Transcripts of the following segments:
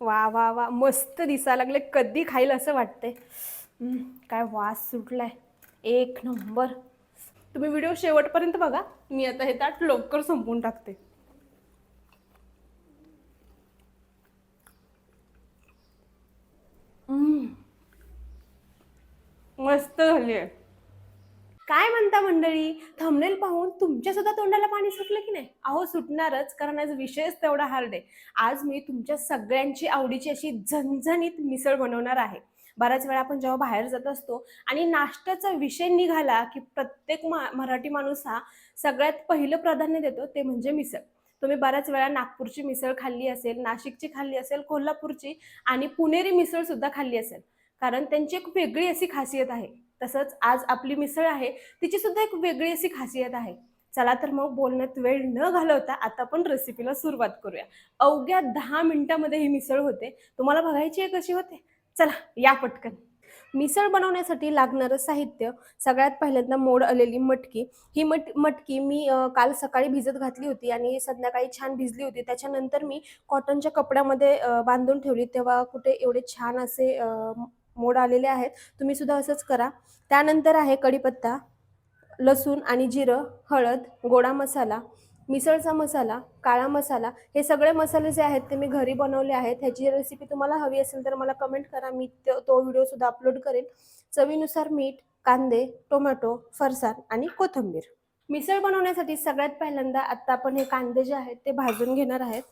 वा वा वा. मस्त दिसायला लागले. कधी खाईल असं वाटतंय. काय वास सुटलाय. एक नंबर. तुम्ही व्हिडिओ शेवटपर्यंत बघा. मी आता हे ताट लवकर संपवून टाकते. मस्त झाली आहे काय म्हणता मंडळी? थंबनेल पाहून तुमच्या सुद्धा तोंडाला पाणी सुटलं की नाही? अहो सुटणारच कारण आज विषयच तेवढा हार्ड आहे. आज मी तुमच्या सगळ्यांची आवडीची अशी झणझणीत मिसळ बनवणार आहे. बऱ्याच वेळा आपण जेव्हा बाहेर जात असतो आणि नाश्त्याचा विषय निघाला की प्रत्येक मा मराठी माणूस हा सगळ्यात पहिलं प्राधान्य देतो ते म्हणजे मिसळ. तुम्ही बऱ्याच वेळा नागपूरची मिसळ खाल्ली असेल नाशिकची खाल्ली असेल कोल्हापूरची आणि पुणेरी मिसळ सुद्धा खाल्ली असेल. कारण त्यांची एक वेगळी अशी खासियत आहे. तसंच आज आपली मिसळ आहे तिची सुद्धा एक वेगळी अशी खासियत आहे. चला तर मग बोलण्यात वेळ न घालवता आता आपण रेसिपीला सुरुवात करूया. अवघ्या दहा मिनिटामध्ये ही मिसळ होते. तुम्हाला बघायची आहे कशी होते? चला या पटकन. मिसळ बनवण्यासाठी लागणारं साहित्य सगळ्यात पहिल्यांदा मोड आलेली मटकी. ही मट मटकी मी काल सकाळी भिजत घातली होती आणि संध्याकाळी छान भिजली होती. त्याच्यानंतर मी कॉटनच्या कपड्यामध्ये बांधून ठेवली. तेव्हा कुठे एवढे छान असे मोड आलेले आहेत. तुम्ही सुद्धा असंच करा. त्यानंतर आहे कढीपत्ता लसूण आणि जिरं हळद गोडा मसाला मिसळचा मसाला काळा मसाला. हे सगळे मसाले जे आहेत ते मी घरी बनवले आहेत. ह्याची रेसिपी तुम्हाला हवी असेल तर मला कमेंट करा. मी तो तो व्हिडिओसुद्धा अपलोड करेन. चवीनुसार मीठ कांदे टोमॅटो फरसाण आणि कोथिंबीर. मिसळ बनवण्यासाठी सगळ्यात पहिल्यांदा आत्ता आपण हे कांदे जे आहेत ते भाजून घेणार आहेत.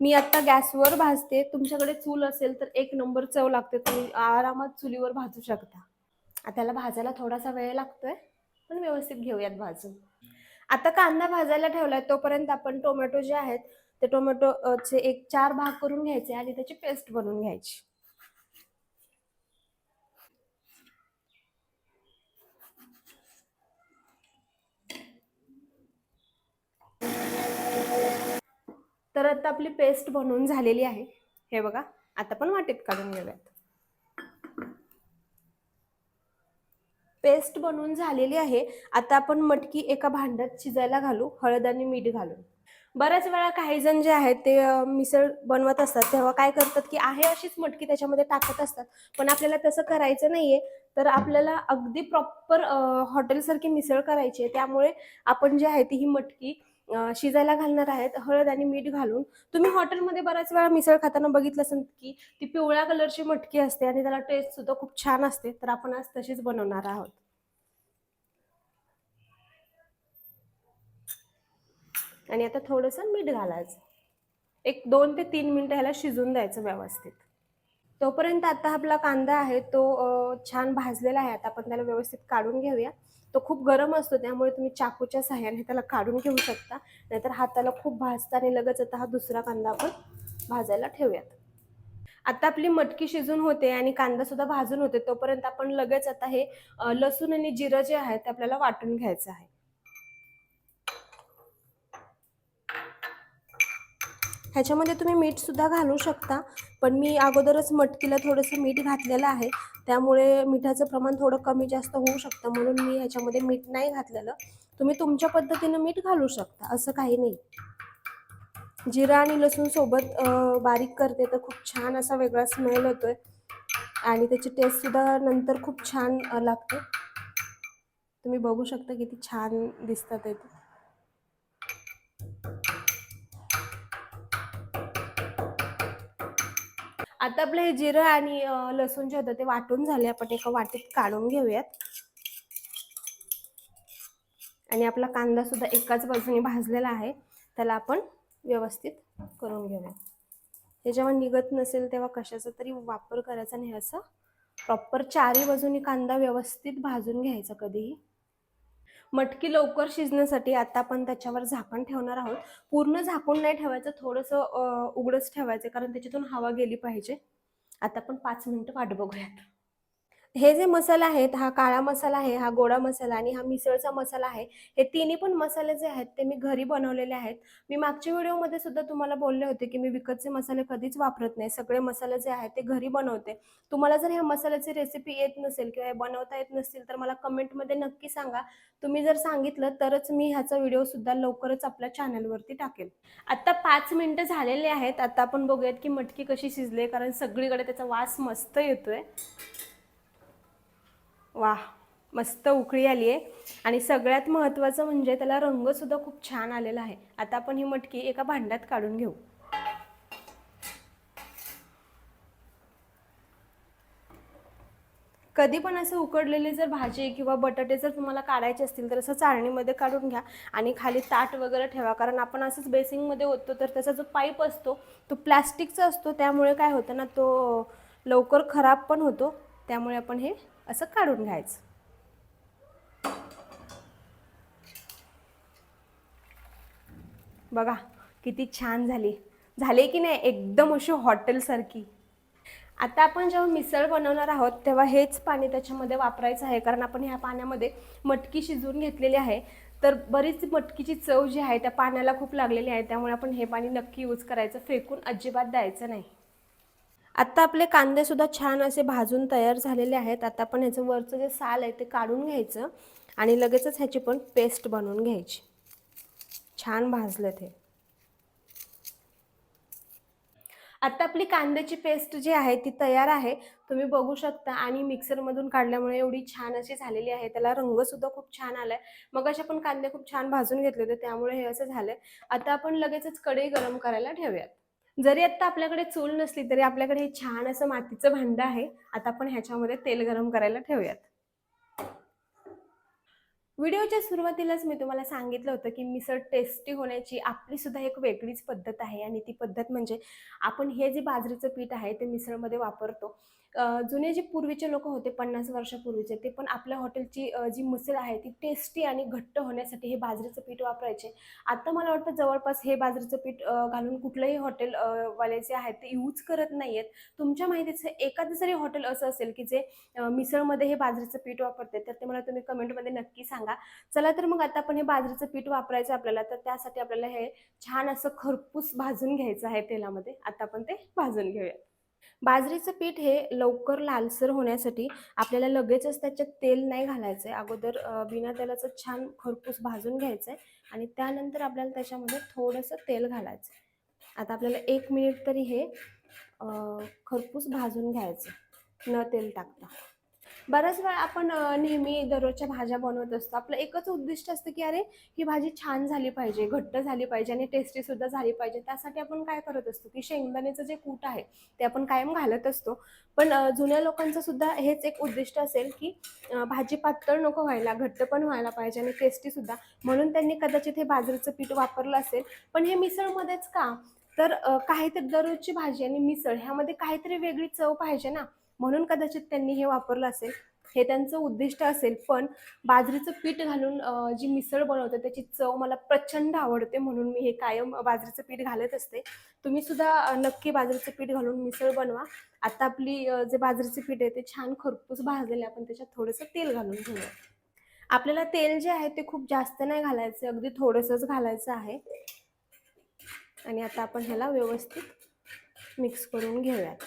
मी आत्ता गॅसवर भाजते. तुमच्याकडे चूल असेल तर एक नंबर चव लागते. तुम्ही आरामात चुलीवर भाजू शकता. त्याला भाजायला थोडासा वेळ लागतोय. पण व्यवस्थित घेऊयात भाजून. आता कांदा भाजायला ठेवलाय. तोपर्यंत आपण टोमॅटो जे आहेत ते टोमॅटो चे एक चार भाग करून घ्यायचे आणि त्याची पेस्ट बनवून घ्यायची. तर आता आपली पेस्ट बनवून झालेली आहे. हे बघा आता पण वाटीत काढून घेऊयात. पेस्ट बनवून झालेली आहे. आता आपण मटकी एका भांड्यात शिजायला घालू हळद आणि मीठ घालून. बऱ्याच वेळा काही जण जे आहेत ते मिसळ बनवत असतात. तेव्हा काय करतात की आहे अशीच मटकी त्याच्यामध्ये टाकत असतात. पण आपल्याला तसं करायचं नाहीये. तर आपल्याला अगदी प्रॉपर हॉटेलसारखी मिसळ करायची आहे. त्यामुळे आपण जे आहे ती ही मटकी शिजायला घालणार आहेत. हळद आणि मीठ घालून. तुम्ही हॉटेलमध्ये बऱ्याच वेळा मिसळ खाताना बघितलं असेल की ती पिवळ्या कलरची मटकी असते आणि त्याला टेस्ट सुद्धा खूप छान असते. तर आपण आज तशीच बनवणार आहोत. आणि आता थोडंसं मीठ घालायचं. एक दोन ते तीन मिनिटं ह्याला शिजून द्यायचं व्यवस्थित. तोपर्यंत आता आपला कांदा आहे तो छान भाजलेला आहे. आता आपण त्याला व्यवस्थित काढून घेऊया. तो खूप गरम असतो त्यामुळे तुम्ही चाकूच्या सहाय्याने त्याला काढून घेऊ शकता. नाहीतर हाताला खूप भाजता आणि लगेच आता हा दुसरा कांदा आपण भाजायला ठेवूयात. आता आपली मटकी शिजून होते आणि कांदा सुद्धा भाजून होते तोपर्यंत आपण लगेच आता हे लसूण आणि जिरं जे आहे ते आपल्याला वाटून घ्यायचं आहे. ह्याच्यामध्ये तुम्ही मीठसुद्धा घालू शकता पण मी अगोदरच मटकीला थोडंसं मीठ घातलेलं आहे. त्यामुळे मिठाचं प्रमाण थोडं कमी जास्त होऊ शकतं म्हणून मी ह्याच्यामध्ये मीठ नाही घातलेलं. तुम्ही तुमच्या पद्धतीनं मीठ घालू शकता असं काही नाही. जिरा आणि लसूण सोबत बारीक करते तर खूप छान असा वेगळा स्मेल होतोय. आणि त्याची टेस्ट सुद्धा नंतर खूप छान लागते. तुम्ही बघू शकता किती छान दिसतात ते. आता आपलं हे जिरं आणि लसूण जे होतं ते वाटून झाले आपण एका वाटीत काढून घेऊयात. आणि आपला कांदा सुद्धा एकाच बाजूने भाजलेला आहे. त्याला आपण व्यवस्थित करून घेऊया. हे जेव्हा निघत नसेल तेव्हा कशाचा तरी वापर करायचा नाही असं प्रॉपर चारी बाजूनी कांदा व्यवस्थित भाजून घ्यायचा कधीही. मटकी लवकर शिजण्यासाठी आता आपण त्याच्यावर झाकण ठेवणार आहोत. पूर्ण झाकून नाही ठेवायचं थोडंसं उघडंच उघडच ठेवायचं कारण त्याच्यातून हवा गेली पाहिजे. आता आपण पाच मिनिटं वाट बघूयात. हे जे मसाला आहेत हा काळा मसाला आहे हा गोडा मसाला आणि हा मिसळचा मसाला आहे हे तिन्ही पण मसाले जे आहेत ते मी घरी बनवलेले आहेत. मी मागच्या व्हिडिओमध्ये सुद्धा तुम्हाला बोलले होते की मी विकतचे मसाले कधीच वापरत नाही. सगळे मसाले जे आहेत ते घरी बनवते. तुम्हाला जर ह्या मसाल्याची रेसिपी येत नसेल किंवा हे बनवता येत नसतील तर मला कमेंटमध्ये नक्की सांगा. तुम्ही जर सांगितलं तरच मी ह्याचा व्हिडिओ सुद्धा लवकरच आपल्या चॅनलवरती टाकेल. आता पाच मिनिटं झालेले आहेत. आता आपण बघूयात की मटकी कशी शिजली कारण सगळीकडे त्याचा वास मस्त येतोय. वा मस्त उकळी आली आहे आणि सगळ्यात महत्त्वाचं म्हणजे त्याला रंगसुद्धा खूप छान आलेला आहे. आता आपण ही मटकी एका भांड्यात काढून घेऊ. कधी पण असं उकडलेली जर भाजी किंवा बटाटे जर तुम्हाला काढायचे असतील तर असं चाळणीमध्ये काढून घ्या. आणि खाली ताट वगैरे ठेवा कारण आपण असंच बेसिंगमध्ये होतो तर त्याचा जो पाईप असतो तो प्लॅस्टिकचा असतो. त्यामुळे काय होतं ना तो लवकर खराब पण होतो. त्यामुळे आपण हे असं काढून घ्यायचं. बघा किती छान झाली. झाले की नाही? एकदम अशी हॉटेलसारखी आता आपण जेव्हा मिसळ बनवणार आहोत तेव्हा हेच पाणी त्याच्यामध्ये वापरायचं आहे. कारण आपण ह्या पाण्यामध्ये मटकी शिजवून घेतलेली आहे. तर बरीच मटकीची चव जी आहे त्या पाण्याला खूप लागलेली आहे. त्यामुळे आपण हे पाणी नक्की यूज करायचं. फेकून अजिबात द्यायचं नाही. आत्ता आपले कांदेसुद्धा छान असे भाजून तयार झालेले आहेत. आता आपण ह्याचं वरचं जे साल आहे ते काढून घ्यायचं आणि लगेचच ह्याची पण पेस्ट बनवून घ्यायची. छान भाजलं ते आत्ता आपली कांद्याची पेस्ट जी आहे ती तयार आहे. तुम्ही बघू शकता आणि मिक्सरमधून काढल्यामुळे एवढी छान अशी झालेली आहे. त्याला रंगसुद्धा खूप छान आलाय. मग असे आपण कांदे खूप छान भाजून घेतले होते त्यामुळे हे असं झालंय. आता आपण लगेचच कढई गरम करायला ठेवूयात. जरी आता आपल्याकडे चूल नसली तरी आपल्याकडे हे छान असं मातीचं भांडं आहे आता आपण ह्याच्यामध्ये तेल गरम करायला ठेवूयात. व्हिडिओच्या सुरुवातीलाच मी तुम्हाला सांगितलं होतं की मिसळ टेस्टी होण्याची आपली सुद्धा एक वेगळीच पद्धत आहे आणि ती पद्धत म्हणजे आपण हे जे बाजरीचं पीठ आहे ते मिसळमध्ये वापरतो. जुने जे पूर्वीचे लोक होते पन्नास वर्षापूर्वीचे ते पण आपल्या हॉटेलची जी मिसळ आहे ती टेस्टी आणि घट्ट होण्यासाठी हे बाजरीचं पीठ वापरायचे. आता मला वाटतं जवळपास हे बाजरीचं पीठ घालून कुठलंही हॉटेल वाले जे आहेत ते यूज करत नाही आहेत तुमच्या माहितीचं एखादं जरी हॉटेल असं असेल की जे मिसळमध्ये हे बाजरीचं पीठ वापरते तर ते मला तुम्ही कमेंटमध्ये नक्की सांगा. चला तर मग आता आपण हे बाजरीचं पीठ वापरायचं आपल्याला तर त्यासाठी आपल्याला हे छान असं खरपूस भाजून घ्यायचं आहे तेलामध्ये. आता आपण ते भाजून घेऊया. बाजरीचं पीठ हे लवकर लालसर होण्यासाठी आपल्याला लगेचच त्याच्यात तेल नाही घालायचं आहे अगोदर बिना तेलाचं छान खरपूस भाजून घ्यायचं आहे आणि त्यानंतर आपल्याला त्याच्यामध्ये थोडंसं तेल घालायचं आहे आता आपल्याला एक मिनिट तरी हे खरपूस भाजून घ्यायचं न तेल टाकता. बऱ्याच वेळा आपण नेहमी दररोजच्या भाज्या बनवत असतो. आपलं एकच उद्दिष्ट असतं की अरे ही भाजी छान झाली पाहिजे घट्ट झाली पाहिजे आणि टेस्टी सुद्धा झाली पाहिजे. त्यासाठी आपण काय करत असतो की शेंगदाण्याचं जे कूट आहे ते आपण कायम घालत असतो. पण जुन्या लोकांचं सुद्धा हेच एक उद्दिष्ट असेल की भाजी पातळ नको व्हायला घट्ट पण व्हायला पाहिजे आणि टेस्टी सुद्धा. म्हणून त्यांनी कदाचित हे बाजरीचं पीठ वापरलं असेल. पण हे मिसळमध्येच का? तर काहीतरी दररोजची भाजी आणि मिसळ ह्यामध्ये काहीतरी वेगळी चव पाहिजे ना. म्हणून कदाचित त्यांनी हे वापरलं असेल. हे त्यांचं उद्दिष्ट असेल पण बाजरीचं पीठ घालून जी मिसळ बनवते त्याची चव मला प्रचंड आवडते म्हणून मी हे कायम बाजरीचं पीठ घालत असते. तुम्ही सुद्धा नक्की बाजरीचं पीठ घालून मिसळ बनवा. आता आपली जे बाजरीचं पीठ आहे ते छान खरपूस भाजलेले आपण त्याच्यात थोडंसं तेल घालून घेऊया. आपल्याला तेल जे आहे ते खूप जास्त नाही घालायचं अगदी थोडंसंच घालायचं आहे. आणि आता आपण ह्याला व्यवस्थित मिक्स करून घेऊयात.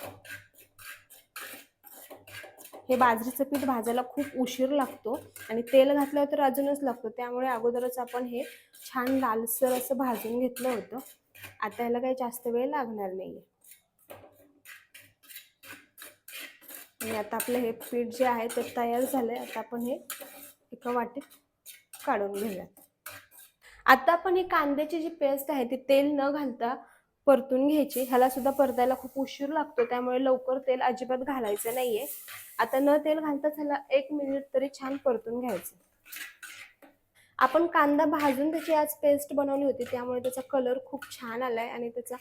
हे बाजरीचं पीठ भाजायला खूप उशीर लागतो आणि तेल घातल्यावर तर अजूनच लागतो. त्यामुळे अगोदरच आपण हे छान लालसर असं भाजून घेतलं होतं. आता याला काही जास्त वेळ लागणार नाहीये. आणि आता आपलं हे पीठ जे आहे ते तयार झालंय. आता आपण हे एका वाटीत काढून घेऊया आता आपण ही कांद्याची जी पेस्ट आहे ती तेल न घालता परतून घ्यायची. ह्याला सुद्धा परतायला खूप उशीर लागतो. त्यामुळे लवकर तेल अजिबात घालायचं नाहीये. आता न तेल घालताच ह्याला एक मिनिट तरी छान परतून घ्यायचं. आपण कांदा भाजून त्याची आज पेस्ट बनवली होती त्यामुळे त्याचा कलर खूप छान आलाय आणि त्याचा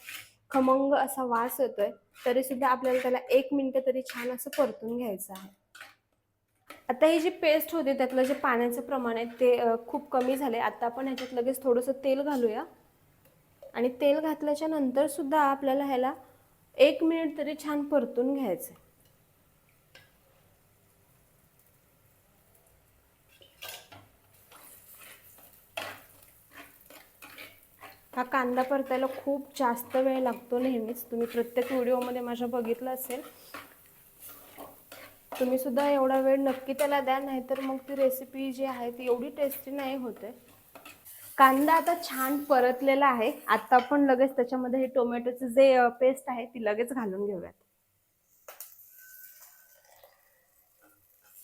खमंग असा वास येतोय. तरी सुद्धा आपल्याला त्याला एक मिनिट तरी छान असं परतून घ्यायचं आहे. आता ही जी पेस्ट होती त्यातलं जे पाण्याचं प्रमाण आहे ते खूप कमी झाले आता आपण ह्याच्यात लगेच थोडंसं तेल घालूया. आणि तेल घातल्याच्या नंतर सुद्धा आपल्याला ह्याला एक मिनिट तरी छान परतून घ्यायचं हा कांदा परतायला खूप जास्त वेळ लागतो नेहमीच. तुम्ही प्रत्येक व्हिडिओमध्ये माझ्या बघितलं असेल. तुम्ही सुद्धा एवढा वेळ नक्की त्याला द्या नाहीतर मग ती रेसिपी जी आहे ती एवढी टेस्टी नाही होते कांदा आता छान परतलेला आहे. आता आपण लगेच त्याच्यामध्ये हे टोमॅटोचं जे पेस्ट आहे ती लगेच घालून घेऊयात.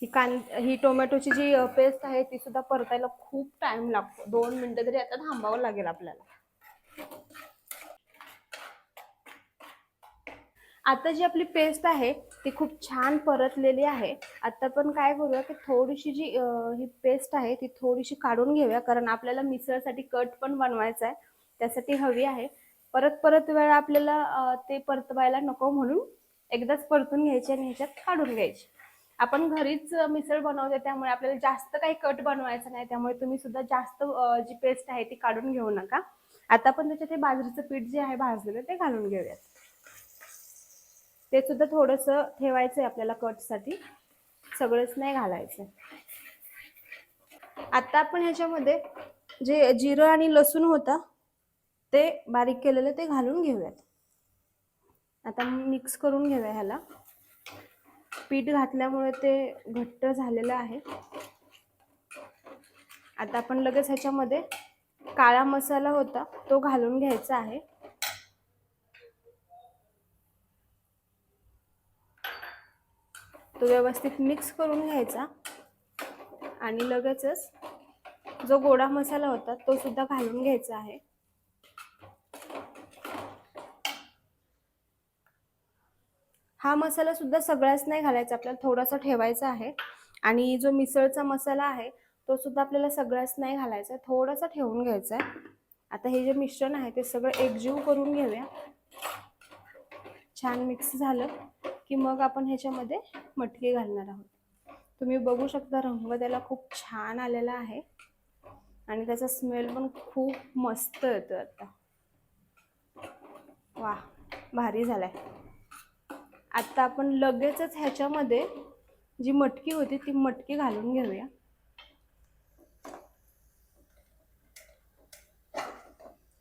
ही कां ही टोमॅटोची जी पेस्ट आहे ती सुद्धा परतायला खूप टाइम लागतो. दोन मिनिटं तरी आता थांबावं लागेल आपल्याला. आता जी आपली पेस्ट आहे ती खूप छान परतलेली आहे. आता पण काय करूया की थोडीशी जी ही पेस्ट आहे ती थोडीशी काढून घेऊया. कारण आपल्याला मिसळसाठी कट पण बनवायचा आहे त्यासाठी हवी आहे. परत परत वेळा आपल्याला ते परतवायला नको म्हणून एकदाच परतून घ्यायची आणि ह्याच्यात काढून घ्यायची. आपण घरीच मिसळ बनवते त्यामुळे आपल्याला जास्त काही कट बनवायचं नाही. त्यामुळे तुम्ही सुद्धा जास्त जी पेस्ट आहे ती काढून घेऊ नका. आता पण त्याच्यात हे बाजरीचं पीठ जे आहे भाजलेलं ते घालून घेऊयात. ते सुद्धा थोडंसं ठेवायचं आहे आपल्याला कटसाठी. सगळंच नाही घालायचं आता आपण ह्याच्यामध्ये जे जिरं आणि लसूण होता ते बारीक केलेलं ते घालून घेऊयात. आता मिक्स करून घेऊया ह्याला. पीठ घातल्यामुळे ते घट्ट झालेलं आहे. आता आपण लगेच ह्याच्यामध्ये काळा मसाला होता तो घालून घ्यायचा आहे. तो व्यवस्थित मिक्स करून घ्यायचा. आणि लगेचच जो गोडा मसाला होता तो सुद्धा घालून घ्यायचा आहे. हा मसाला सुद्धा सगळ्याच नाही घालायचा आपल्याला थोडासा ठेवायचा आहे. आणि जो मिसळचा मसाला आहे तो सुद्धा आपल्याला सगळ्याच नाही घालायचा आहे थोडासा ठेवून घ्यायचा आहे. आता हे जे मिश्रण आहे ते सगळं एकजीव करून घेऊया. छान मिक्स झालं. की मग आपण ह्याच्यामध्ये मटकी घालणार आहोत. तुम्ही बघू शकता रंग त्याला खूप छान आलेला आहे. आणि त्याचा स्मेल पण खूप मस्त येतो आता. वा भारी झालाय. आता आपण लगेचच ह्याच्यामध्ये जी मटकी होती ती मटकी घालून घेऊया.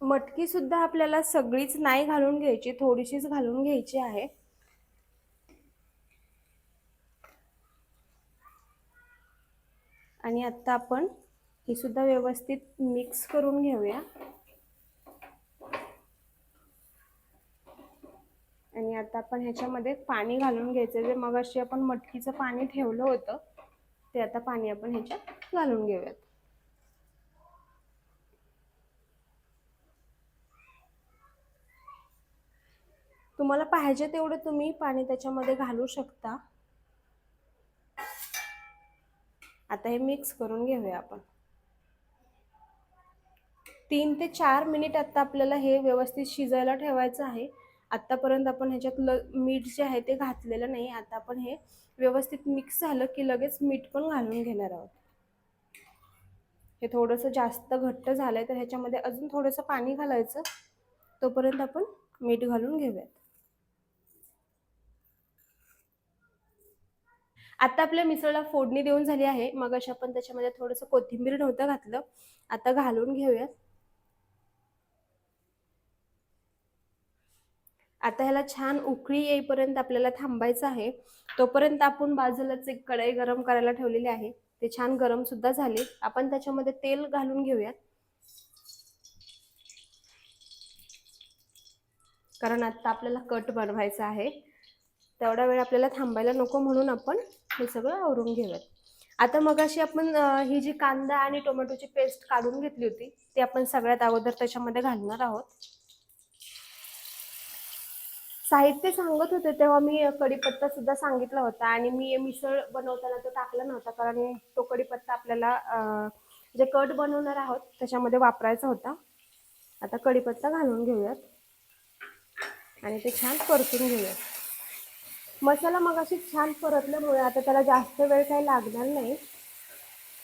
मटकी सुद्धा आपल्याला सगळीच नाही घालून घ्यायची थोडीशीच घालून घ्यायची आहे. आणि आता आपण ही सुद्धा व्यवस्थित मिक्स करून घेऊया. आणि आता आपण ह्याच्यामध्ये पाणी घालून घ्यायचं. जे मगाशी आपण मटकीचं पाणी ठेवलं होतं ते आता पाणी आपण ह्याच्यात घालून घेऊयात. तुम्हाला पाहिजे तेवढं तुम्ही पाणी त्याच्यामध्ये घालू शकता. आता हे मिक्स करून घेऊया आपण. तीन ते चार मिनिट आता आपल्याला हे व्यवस्थित शिजायला ठेवायचं आहे. आतापर्यंत आपण ह्याच्यात ल मीठ जे आहे ते घातलेलं नाही. आता आपण हे व्यवस्थित मिक्स झालं की लगेच मीठ पण घालून घेणार आहोत. हे थोडंसं जास्त घट्ट झालंय तर ह्याच्यामध्ये अजून थोडंसं पाणी घालायचं. तोपर्यंत आपण मीठ घालून घेऊयात. आता आपल्या मिसळला फोडणी देऊन झाली आहे. मग अशा आपण त्याच्यामध्ये थोडंसं कोथिंबीर नव्हतं घातलं. आता घालून घेऊयात. आता ह्याला छान उकळी येईपर्यंत आपल्याला थांबायचं आहे. तोपर्यंत आपण बाजूलाच एक कढई गरम करायला ठेवलेली आहे. ते छान गरम सुद्धा झाले. आपण त्याच्यामध्ये तेल घालून घेऊयात. कारण आता आपल्याला कट बनवायचा आहे. तेवढा वेळ आपल्याला थांबायला नको म्हणून आपण हे सगळं आवरून घेऊयात. आता मगाशी आपण ही जी कांदा आणि टोमॅटोची पेस्ट काढून घेतली होती ती आपण सगळ्यात अगोदर त्याच्यामध्ये घालणार आहोत. साहित्य सांगत होते तेव्हा मी कढीपत्ता सुद्धा सांगितला होता आणि मी मिसळ बनवताना तो टाकला नव्हता कारण तो कढीपत्ता आपल्याला जे कट बनवणार आहोत त्याच्यामध्ये वापरायचा होता. आता कढीपत्ता घालून घेऊयात आणि ते छान परतून घेऊयात. मसाला मग अशी छान परतल्यामुळे आता त्याला जास्त वेळ काही लागणार नाही.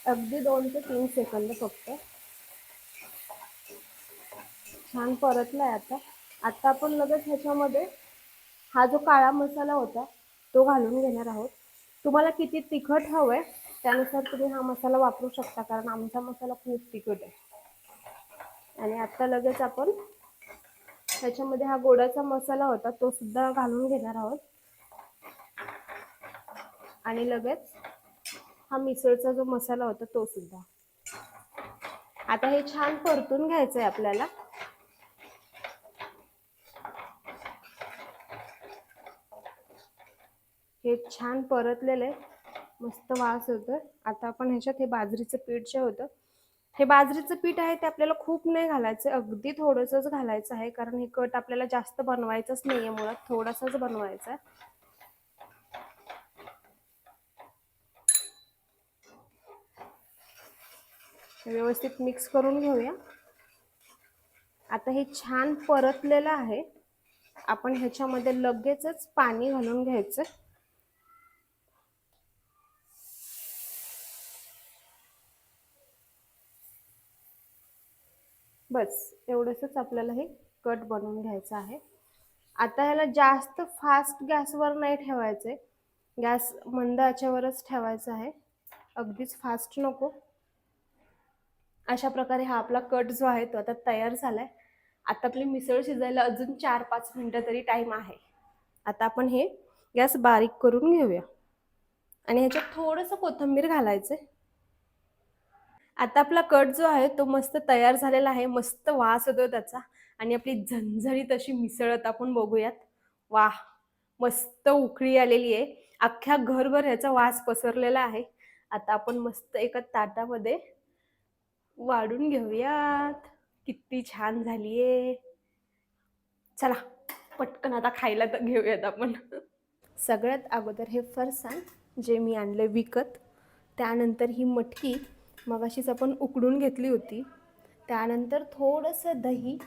अगदी दोन ते तीन सेकंद फक्त. छान परतलाय आता. आता आपण लगेच ह्याच्यामध्ये हा जो काळा मसाला होता तो घालून घेणार आहोत. तुम्हाला किती तिखट हवंय त्यानुसार तुम्ही हा मसाला वापरू शकता कारण आमचा मसाला खूप तिखट आहे. आणि आता लगेच आपण त्याच्यामध्ये हा गोडाचा मसाला होता तो सुद्धा घालून घेणार आहोत. आणि लगेच हा मिसळचा जो मसाला होता तो सुद्धा. आता हे छान परतून घ्यायचं आहे आपल्याला. हे छान परतलेलं आहे. मस्त वास होतं आता आपण ह्याच्यात हे बाजरीचं पीठ जे होतं हे बाजरीचं पीठ आहे ते आपल्याला खूप नाही घालायचं अगदी थोडंसंच घालायचं आहे कारण हे कट आपल्याला जास्त बनवायचंच नाही आहे मुळात. थोडासाच बनवायचा आहे व्यवस्थित मिक्स करून घेऊया. आता हे छान परतलेलं आहे. आपण ह्याच्यामध्ये लगेचच पाणी घालून घ्यायचं. बस एवढंच आपल्याला हे कट बनवून घ्यायचं आहे. आता ह्याला जास्त फास्ट गॅसवर नाही ठेवायचे गॅस मंद याच्यावरच ठेवायचा आहे. अगदीच फास्ट नको. अशा प्रकारे हा आपला कट जो आहे तो आता तयार झाला आहे आता आपली मिसळ शिजायला अजून चार पाच मिनटं तरी टाईम आहे. आता आपण हे गॅस बारीक करून घेऊया. आणि ह्याच्यात थोडंसं कोथिंबीर घालायचं आता आपला कट जो आहे तो मस्त तयार झालेला आहे. मस्त वास येतो त्याचा. आणि आपली झणझणीत अशी मिसळत आपण बघूयात. वाह! मस्त उकळी आलेली आहे. अख्ख्या घरभर ह्याचा वास पसरलेला आहे. आता आपण मस्त एका ताटामध्ये वाढून घेऊयात. किती छान झालीये. चला पटकन आता खायला तर घेऊयात आपण. सगळ्यात अगोदर हे फरसाण जे मी आणले विकत. त्यानंतर ही मटकी मगाशीच आपण उकडून घेतली होती. त्यानंतर थोडंसं दही.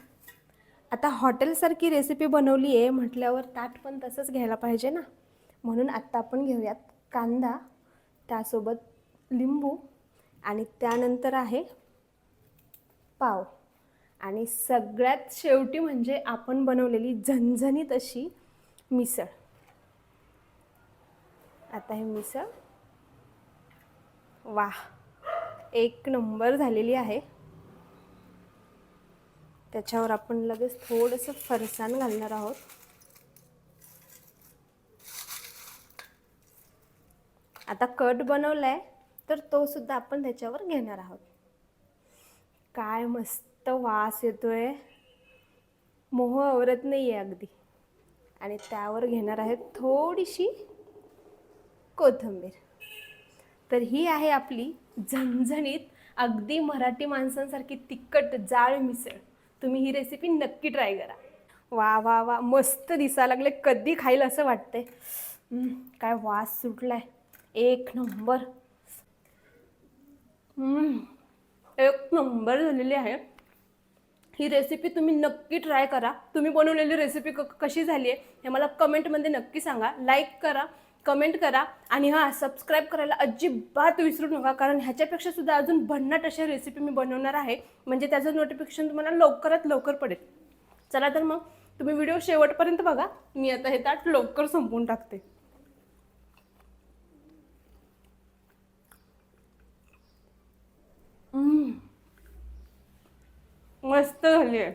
आता हॉटेलसारखी रेसिपी बनवली आहे म्हटल्यावर ताट पण तसंच घ्यायला पाहिजे ना. म्हणून आत्ता आपण घेऊयात कांदा त्यासोबत लिंबू आणि त्यानंतर आहे पाव. आणि सगळ्यात शेवटी म्हणजे आपण बनवलेली झणझणीत अशी मिसळ. आता हे मिसळ. वाह! एक नंबर झालेली आहे. त्याच्यावर आपण लगेच थोडंसं फरसाण घालणार आहोत. आता कट बनवलाय तर तो सुद्धा आपण त्याच्यावर घेणार आहोत. काय मस्त वास येतोय. मोह आवरत नाही आहे अगदी. आणि त्यावर घेणार आहे थोडीशी कोथिंबीर. तर ही आहे आपली झणझणीत अगदी मराठी माणसांसारखी तिखट जाळ मिसळ. तुम्ही ही रेसिपी नक्की ट्राय करा. वा वा वा मस्त दिसा लागले. कधी खाईल असं वाटतंय. काय वास सुटलाय. एक नंबर. हम्म, एक नंबर झालेली आहे. ही रेसिपी तुम्ही नक्की ट्राय करा. तुम्ही बनवलेली रेसिपी क कशी झाली आहे हे मला कमेंटमध्ये नक्की सांगा. लाईक करा कमेंट करा आणि हां सबस्क्राईब करायला अजिबात विसरू नका. कारण ह्याच्यापेक्षा सुद्धा अजून भन्नाट अशा रेसिपी मी बनवणार आहे. म्हणजे त्याचं नोटिफिकेशन तुम्हाला लवकरात लवकर पडेल. चला तर मग तुम्ही व्हिडिओ शेवटपर्यंत बघा. मी आता हे ताट लवकर संपवून टाकते. मस्त झाली आहे.